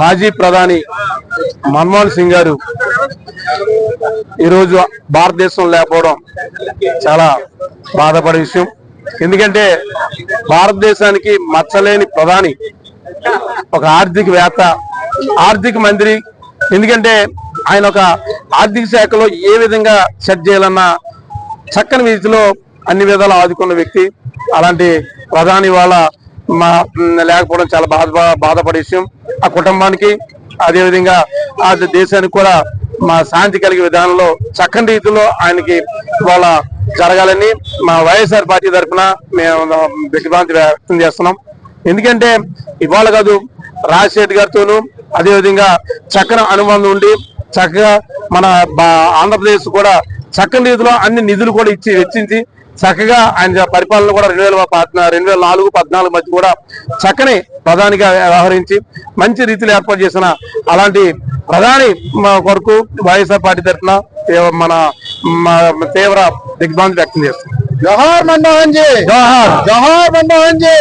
మాజీ ప్రధాని మన్మోహన్ సింగ్ గారు ఈరోజు భారతదేశం లేకపోవడం చాలా బాధపడే విషయం. ఎందుకంటే భారతదేశానికి మచ్చలేని ప్రధాని ఒక ఆర్థికవేత్త ఆర్థిక మంత్రి. ఎందుకంటే ఆయన ఒక ఆర్థిక శాఖలో ఏ విధంగా సెట్ చేయాలన్నా చక్కని రీతిలో అన్ని విధాలు ఆదుకున్న వ్యక్తి. అలాంటి ప్రధాని వాళ్ళ మా లేకపోవడం చాలా బాధ బాధపడే విషయం. ఆ కుటుంబానికి అదేవిధంగా ఆ దేశానికి కూడా మా శాంతి కలిగే విధానంలో చక్కని రీతిలో ఆయనకి వాళ్ళ జరగాలని మా వైఎస్ఆర్ పార్టీ తరఫున మేము దిగ్భ్రాంతి వ్యక్తం చేస్తున్నాం ఎందుకంటే ఇవాళ కాదు రాజశేఖర్ గారితోనూ అదేవిధంగా చక్కని అనుబంధం ఉండి చక్కగా మన బా- ఆంధ్రప్రదేశ్ కూడా చక్కని రీతిలో అన్ని నిధులు కూడా ఇచ్చి వెచ్చించి చక్కగా ఆయన పరిపాలన కూడా రెండు వేల రెండు వేల నాలుగు పద్నాలుగు మధ్య కూడా చక్కని ప్రధానిగా వ్యవహరించి మంచి రీతిలో ఏర్పాటు చేసిన అలాంటి ప్రధాని కొరకు వైఎస్ఆర్ పార్టీ తరఫున మన తీవ్ర దిగ్భ్రాంతి వ్యక్తం చేస్తున్నాం. జోహార్ మన్మోహన్ జీ! జోహార్! జోహార్ మన్మోహన్ జీ!